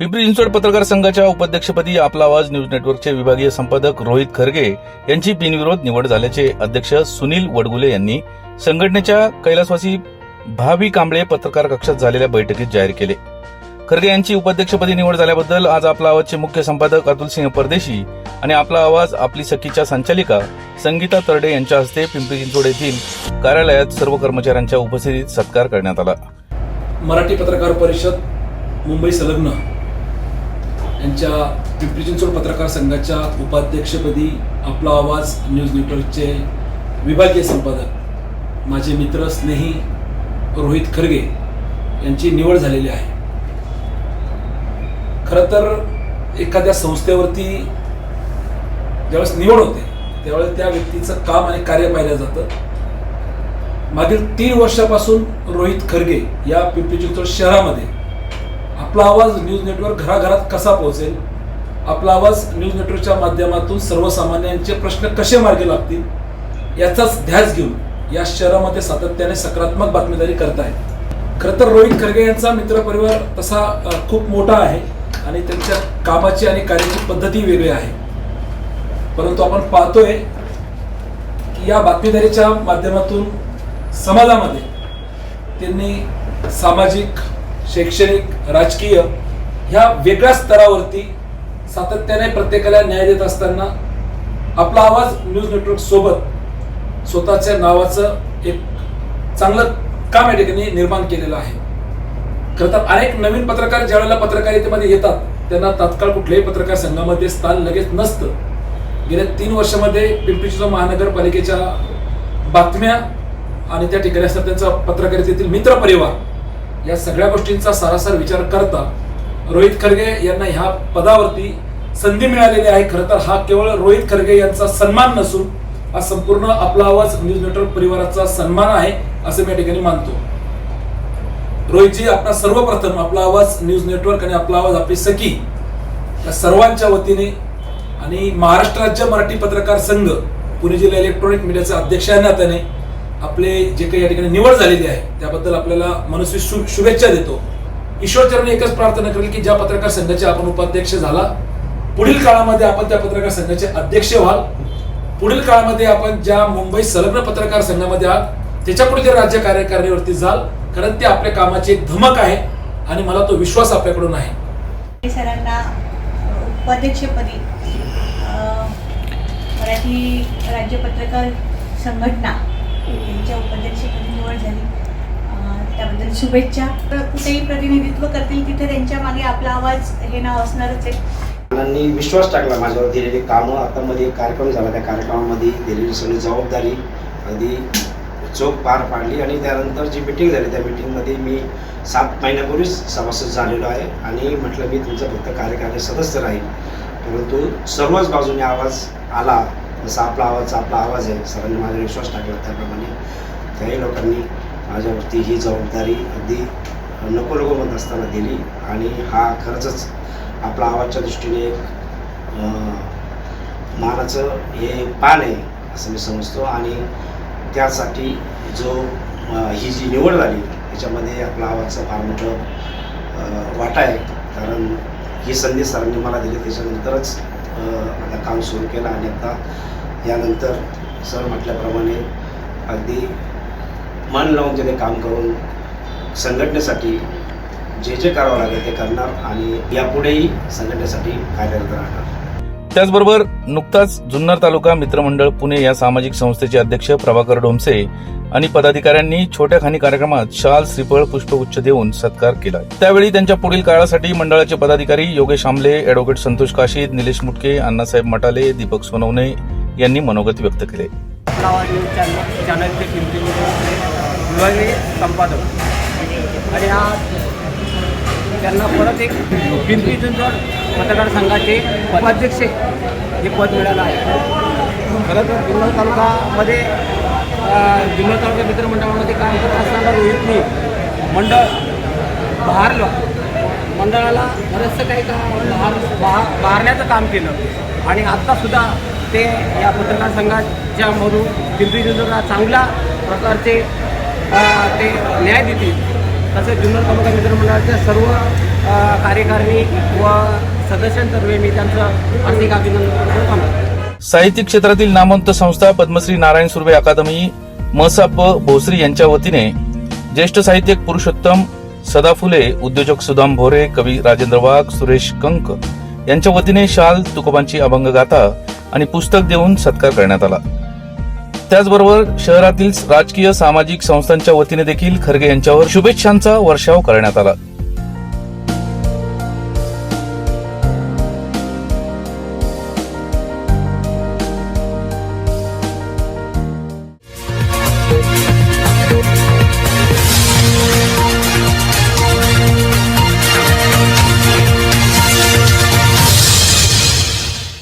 पिंपरी चिंचवड पत्रकार संघाच्या उपाध्यक्षपदी आपला आवाज न्यूज नेटवर्कचे विभागीय संपादक रोहित खरगे यांची बिनविरोध निवड झाल्याचे अध्यक्ष सुनील वडगुले यांनी संघटनेच्या कैलासवासी भावी कांबळे पत्रकार कक्षात झालेल्या बैठकीत जाहीर केले. खरगे यांची उपाध्यक्षपदी निवड झाल्याबद्दल आज आपला आवाजचे मुख्य संपादक अतुल सिंह परदेशी आणि आपला आवाज आपली सखीच्या संचालिका संगीता तरडे यांच्या हस्ते पिंपरी चिंचवड येथील कार्यालयात सर्व कर्मचाऱ्यांच्या उपस्थितीत सत्कार करण्यात आला. मराठी पत्रकार परिषद मुंबई संलग्न. यांच्या पिंपरी चिंचवड पत्रकार संघाच्या उपाध्यक्षपदी आपला आवाज न्यूज नेटवर्कचे विभागीय संपादक माझे मित्र स्नेही रोहित खरगे यांची निवड झालेली आहे. खरं तर एखाद्या संस्थेवरती ज्यावेळेस निवड होते त्यावेळेस त्या व्यक्तीचं काम आणि कार्य पाहिलं जातं. मागील तीन वर्षापासून रोहित खरगे या पिंपरी चिंचवड शहरामध्ये आपला आवाज न्यूज नेटवर्क घराघरात कसा पोहोचेल? आपला आवाज न्यूज नेटवर्कच्या माध्यमातून सर्वसामान्यांचे प्रश्न कसे मार्गी लागतील? याचाच ध्यास घेऊन या शहरामध्ये सातत्याने सकारात्मक बातमीदारी करत आहेत. खरं तर रोहित खरगे यांचा मित्रपरिवार तसा खूप मोठा आहे आणि त्यांच्या कामाची आणि कार्याची पद्धती वेगळी आहे. परंतु आपण पाहतोय की या बातमीदारीच्या माध्यमातून समाजामध्ये त्यांनी सामाजिक शैक्षणिक राजकीय ह्या वेगळ्या स्तरावरती सातत्याने प्रत्येकाला न्याय देत असताना आपला आवाज न्यूज नेटवर्क सोबत स्वतःच्या नावाचं एक चांगलं काम या ठिकाणी निर्माण केलेलं आहे. खरं तर अनेक नवीन पत्रकार ज्या वेळेला पत्रकारितेमध्ये येतात त्यांना तात्काळ कुठल्याही पत्रकार संघामध्ये स्थान लगेच नसतं. गेल्या तीन वर्षामध्ये पिंपरी चिंचवड महानगरपालिकेच्या बातम्या आणि त्या ठिकाणी असतात त्यांचा पत्रकारितेतील मित्र परिवार या सगळ्या गोष्टींचा सारासार विचार करता रोहित खरगे यांना ह्या पदावरती संधी मिळालेली आहे. खरं तर हा केवळ रोहित खरगे यांचा सन्मान नसून हा संपूर्ण आपला आवाज न्यूज नेटवर्क परिवाराचा सन्मान आहे असं मी या ठिकाणी मानतो. रोहितजी आपला सर्वप्रथम आपला आवाज न्यूज नेटवर्क आणि आपला आवाज आपली सखी या सर्वांच्या वतीने आणि महाराष्ट्र राज्य मराठी पत्रकार संघ पुणे जिल्हा इलेक्ट्रॉनिक मीडियाचे अध्यक्ष या नात्याने आपले जे काही या ठिकाणी निवड झालेली आहे त्याबद्दल आपल्याला मनस्वी शु शुभेच्छा देतो. ईश्वरचरणी एकच प्रार्थना करेल की ज्या पत्रकार संघाचे आपण उपाध्यक्ष झाला पुढील काळामध्ये आपण त्या पत्रकार संघाचे अध्यक्ष व्हाल. पुढील काळामध्ये आपण ज्या मुंबई संलग्न पत्रकार संघामध्ये आहात त्याच्यापुढे पुढे राज्य कार्यकारिणीवरती जाल कारण ते आपल्या कामाची एक धमक आहे आणि मला तो विश्वास आपल्याकडून आहे. सरांना उपाध्यक्षपदी मराठी राज्य पत्रकार संघटना त्यांच्या उपाध्यक्षपदी निवड झाली. त्याबद्दल शुभेच्छा. तर कुठेही प्रतिनिधित्व करतील तिथे त्यांच्या मागे आपला आवाज हे नाव असणारच आहे. मुलांनी विश्वास टाकला माझ्यावर दिलेली कामं. आता मध्ये एक कार्यक्रम झाला. त्या कार्यक्रमामध्ये दिलेली सगळी जबाबदारी अगदी चोख पार पाडली आणि त्यानंतर जी मिटिंग झाली त्या मिटिंगमध्ये मी सात महिन्यापूर्वीच सभासद झालेलो आहे आणि म्हटलं मी तुमचा फक्त कार्यकारी सदस्य राहील. परंतु सर्वच बाजूने आवाज आला. जसा आपला आवाज आपला आवाज आहे सरांनी माझा विश्वास टाकला त्याप्रमाणे. त्याही लोकांनी माझ्यावरती ही जबाबदारी अगदी नको नको म्हणत असताना दिली आणि हा खरंच आपला आवाजच्या दृष्टीने एक मानाचं हे पान आहे असं मी समजतो. आणि त्यासाठी जो ही जी निवड झाली त्याच्यामध्ये आपला आवाजचं फार मोठं वाटा आहे. कारण ही संधी सरांनी मला दिली त्याच्यानंतरच आता काम सुरू केलं आणि आता यानंतर सर म्हटल्याप्रमाणे अगदी मन लावून तिथे काम करून संघटनेसाठी जे जे करावं लागेल ते करणार आणि यापुढेही संघटनेसाठी कार्यरत राहणार. त्याचबरोबर नुकताच जुन्नर तालुका मित्रमंडळ पुणे या सामाजिक संस्थेचे अध्यक्ष प्रभाकर डोमसे आणि पदाधिकाऱ्यांनी छोट्या खानी कार्यक्रमात शाल श्रीफळ पुष्पगुच्छ देऊन सत्कार केला. त्यावेळी त्यांच्या पुढील काळासाठी मंडळाचे पदाधिकारी योगेश आमले अॅडव्होकेट संतोष काशीद निलेश मुटके अण्णासाहेब मटाले दीपक सोनवणे यांनी मनोगत व्यक्त केले. संपादक. आणि त्यांना परत एक मतदारसंघाचे पत्रकार संघाचे उपाध्यक्ष हे पद मिळालं आहे. खरं तर जुन्नर तालुकामध्ये जुन्नर तालुका मित्रमंडळामध्ये काम करत असताना रोहितने मंडळ बहारलं. मंडळाला बरंचसं काही का बहार बहा- बहारण्याचं काम केलं. आणि आत्तासुद्धा ते या पत्रकार संघाच्या मधून पिंपरी चिंचवडला चांगल्या प्रकारचे ते न्याय देतील. तसेच जुन्नर तालुका मित्रमंडळाच्या सर्व कार्यकारिणी व सदस्यांतर्फे मी त्यांचं हार्दिक अभिनंदन करतो. थांबतो साहित्यिक क्षेत्रातील नामवंत संस्था पद्मश्री नारायण सुर्वे अकादमी मसाप भोसरी यांच्या वतीने ज्येष्ठ साहित्यिक पुरुषोत्तम सदा फुले उद्योजक सुदाम भोरे कवी राजेंद्र वाघ सुरेश कंक यांच्या वतीने शाल तुकोबांची अभंग गाथा आणि पुस्तक देऊन सत्कार करण्यात आला. त्याचबरोबर शहरातील राजकीय सामाजिक संस्थांच्या वतीने देखील खरगे यांच्यावर शुभेच्छांचा वर्षाव करण्यात आला.